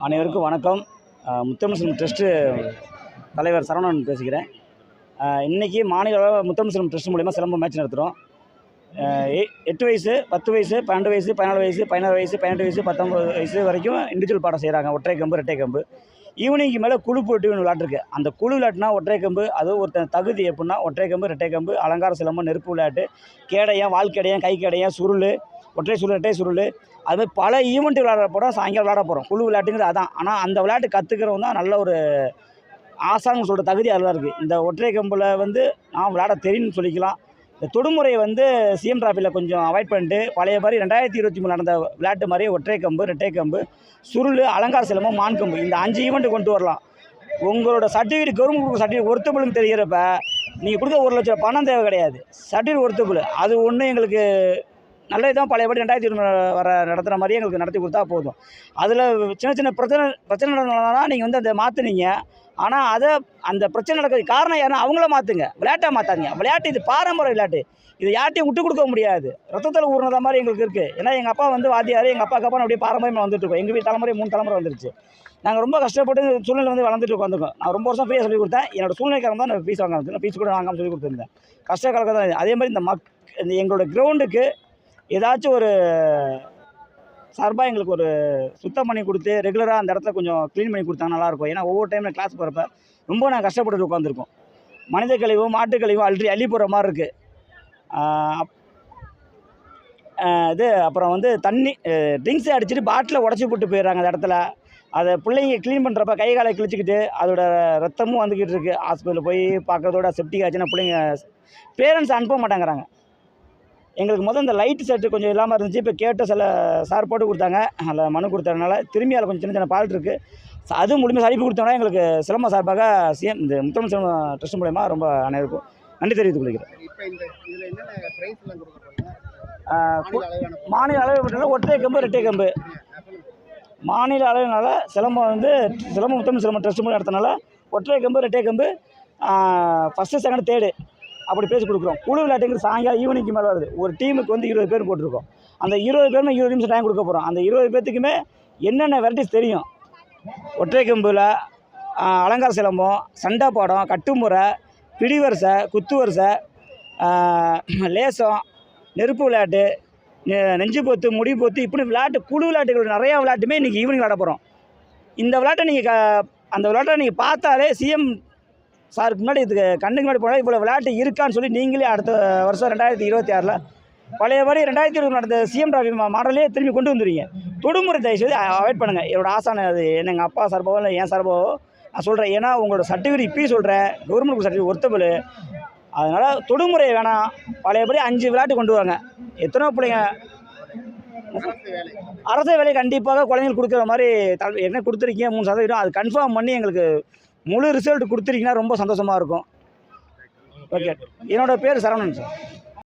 அனைவருக்கும் வணக்கம். அஹ் முத்தமிழ் ட்ரஸ்ட்டு தலைவர் சரவணன் பேசுகிறேன் இன்றைக்கி மாநில அளவில் முத்தமிழ் ட்ரஸ்ட் மூலிமா சிலம்பம் மேட்ச் நடத்துகிறோம் எட்டு வயசு பத்து வயசு பன்னெண்டு வயசு பதினாலு வயசு பதினாறு வயசு பதினெட்டு வயசு பத்தொம்பது வயசு வரைக்கும் இண்டிவிஜுவல் பாடம் செய்கிறாங்க ஒற்றை கம்பு ரெட்டை கம்பு. ஈவினிங்க்கு மேலே குழு போட்டி ஒன்று விளையாட்டுருக்கு அந்த குழு விளையாட்டுனா ஒற்றை கம்பு அது ஒருத்தன் தகுதி எப்படின்னா ஒற்றை கம்பு ரெட்டை கம்பு அலங்கார சிலம்பம் நெருப்பு விளையாட்டு கேடையன் வால் கேடயம் கை சுருள் ஒற்றை சுருள் ரெட்டை சுருள் அதுமாதிரி பல ஈவெண்ட் விளையாட போகிறோம் சாயங்காலம் விளையாட போகிறோம் குழு விளையாட்டுங்கிறது அதான். ஆனால் அந்த விளையாட்டு கற்றுக்கிறவங்க தான் நல்ல ஒரு ஆசான்னு சொல்கிற தகுதி அதில் இருக்குது இந்த ஒற்றை கம்பில் வந்து நான் விளையாட தெரியும்னு சொல்லிக்கலாம். இந்த தொடுமுறையை வந்து சிஎம் டிராஃபியில் கொஞ்சம் அவாய்ட் பண்ணிட்டு பழைய மாதிரி ரெண்டாயிரத்தி இருபத்தி மூணு நடந்த விளையாட்டு மாதிரி ஒற்றை கம்பு ரெட்டை கம்பு சுருள் அலங்கார சிலம்பம் மான் கம்பு இந்த அஞ்சு ஈவெண்ட்டு கொண்டு வரலாம். உங்களோட சர்டிஃபிகேட் கவர்மெண்ட் கொடுக்குற சர்டிஃபிகேட் ஒருத்தபிள்னு தெரிகிறப்ப நீங்கள் கொடுக்க ஒரு லட்சம் பணம் தேவை கிடையாது. சர்டிஃபிகேட் ஒருத்தபிள் அது ஒன்று எங்களுக்கு நல்லது தான் பழையபடி ரெண்டாயிரத்தி இருநூறு வர நடத்துகிற மாதிரியே எங்களுக்கு நடத்தி கொடுத்தா போதும். அதில் சின்ன சின்ன பிரச்சனை பிரச்சனை நடந்ததுனா நீங்கள் வந்து அதை மாற்றுனீங்க ஆனால் அதை அந்த பிரச்சனை நடக்கிறதுக்கு காரணம் யாருன்னா அவங்கள மாற்றுங்க விளையாட்டாக மாற்றாதீங்க விளையாட்டு இது பாரம்பரிய விளையாட்டு. இது யார்ட்டையும் விட்டு கொடுக்க முடியாது. ரத்தத்தில் ஊறினத மாதிரி எங்களுக்கு இருக்குது ஏன்னா எங்கள் அப்பா வந்து வாத்தியார் எங்கள் அப்பா அப்பா அப்படியே பாரம்பரியமாக வந்துட்டு இருக்கோம். எங்கள் வீட்டு தலைமுறை மூணு தலைமுறை வந்துருச்சு. நாங்கள் ரொம்ப கஷ்டப்பட்டு சூழ்நிலை வந்து வளர்ந்துட்டு உட்காந்துருக்கோம். நான் ரொம்ப வருஷம் ஃப்ரீயாக சொல்லி கொடுத்தேன். என்னோட சூழ்நிலை தான் நான் ஃபீஸ் வாங்க ஃபீஸ் கூட வாங்காமல் சொல்லி கொடுத்துருந்தேன். கஷ்ட கலக்கம் தான் அதே மாதிரி இந்த மக் இந்த எங்களோட கிரவுண்டுக்கு ஏதாச்சும் ஒரு சார்பாக எங்களுக்கு ஒரு சுத்தம் பண்ணி கொடுத்து ரெகுலராக அந்த இடத்துல கொஞ்சம் க்ளீன் பண்ணி கொடுத்தாங்க நல்லாயிருக்கும். ஏன்னா ஒவ்வொரு டைமில் கிளாஸ் போகிறப்ப ரொம்ப நான் கஷ்டப்பட்டு உட்காந்துருக்கோம் மனித கழிவும் மாட்டு கழிவும் அள்ளி அள்ளி போகிற மாதிரி இருக்குது இது அப்புறம் வந்து தண்ணி ட்ரிங்க்ஸை அடிச்சுட்டு பாட்டில் உடச்சி போட்டு போயிடுறாங்க அந்த இடத்துல. அதை பிள்ளைங்க க்ளீன் பண்ணுறப்ப கை காலை கிழிச்சிக்கிட்டு அதோட ரத்தமும் வந்துக்கிட்டு இருக்குது ஹாஸ்பிட்டலில் போய் பார்க்கறதோட செப்டிக் ஆச்சுன்னா பிள்ளைங்க பேரண்ட்ஸ் அனுப்ப மாட்டேங்கிறாங்க. எங்களுக்கு முதல் இந்த லைட் செட்டு கொஞ்சம் இல்லாமல் இருந்துச்சு. இப்போ கேட்ட சில சார் போட்டு கொடுத்தாங்க. அதில் மனு கொடுத்ததுனால திரும்பி அதில் கொஞ்சம் சின்ன சின்ன பால்ட் இருக்குது அது முழுமையாக சரிப்பு கொடுத்தோன்னா எங்களுக்கு சிலம்ப சார்பாக சிஎம் இந்த முத்தமிழ் சிலம்ப ட்ரஸ்ட் மூலயமா ரொம்ப அனைவருக்கும் நன்றி தெரிவித்துக் கொள்கிறேன். மாநில பார்த்தீங்கன்னா ஒற்றை கம்பு ரெட்டை கம்பு. மாநில அளவினால சிலம்பம் வந்து சிலம்பம் முத்தமிழ் சிலம்பம் ட்ரஸ்ட் மூலம் நடத்தினால ஒற்றை கம்பு ரெட்டை கம்பு ஃபஸ்ட்டு செகண்ட் தேர்டு அப்படி பேசி கொடுக்குறோம். குழு விளையாட்டுங்கிறது சாயங்காலம் ஈவினிங்க்கு மேலே வருது. ஒரு டீமுக்கு வந்து இருபது பேர் போட்டிருக்கோம். அந்த இருபது பேருமே இருபது நிமிஷம் டைம் கொடுக்க போகிறோம் அந்த இருபது பேர்த்துக்குமே என்னென்ன வெரைட்டிஸ் தெரியும்? ஒற்றை கம்பில் அலங்கார சிலம்பம் சண்டை பாடம் கட்டுமுறை பிடிவரிசை குத்துவரிசை குத்து வரிசை லேசம் நெருப்பு விளையாட்டு நெஞ்சு பொத்து முடி பொத்து இப்படி விளையாட்டு குழு விளையாட்டுகள் நிறையா விளையாட்டுமே இன்றைக்கி ஈவினிங் விளையாட போகிறோம் இந்த விளையாட்டை நீங்கள் க அந்த விளையாட்டை நீங்கள் பார்த்தாலே சிஎம் சார் முன்னாடி இதுக்கு கண்ணுக்கு முன்னாடி போனால் இவ்வளோ விளையாட்டு இருக்கான்னு சொல்லி நீங்களே அடுத்த வருஷம் ரெண்டாயிரத்தி இருபத்தி ஆறில் பழையபடி ரெண்டாயிரத்தி இருபது நடந்த சிஎம் டிராஃபி மாடலே திரும்பி கொண்டு வந்துடுவீங்க தொடுமுறை தயவுசெய்து அவாய்ட் பண்ணுங்கள் என்னோட ஆசான அது என்ன எங்கள் அப்பா சார்பாவோ இல்லை என் சார்பாவோ நான் சொல்கிறேன் ஏன்னா உங்களோட சர்டிஃபிகேட் இப்பயும் சொல்கிறேன் கவர்மெண்ட் சர்டிஃபிகேட் ஒர்த்தபிள் அதனால் தொடுமுறை வேணாம். பழையபடி அஞ்சு விளையாட்டு கொண்டு வாங்க. எத்தனையோ பிள்ளைங்க அரசு வேலை கண்டிப்பாக குழந்தைங்களுக்கு கொடுக்குற மாதிரி என்ன கொடுத்துருக்கீங்க? மூணு சதவீதம். அது கன்ஃபார்ம் பண்ணி எங்களுக்கு முழு ரிசல்ட் கொடுத்துருக்கீங்கன்னா ரொம்ப சந்தோஷமாக இருக்கும். ஓகே என்னோட பேர் சரவணன் சார்.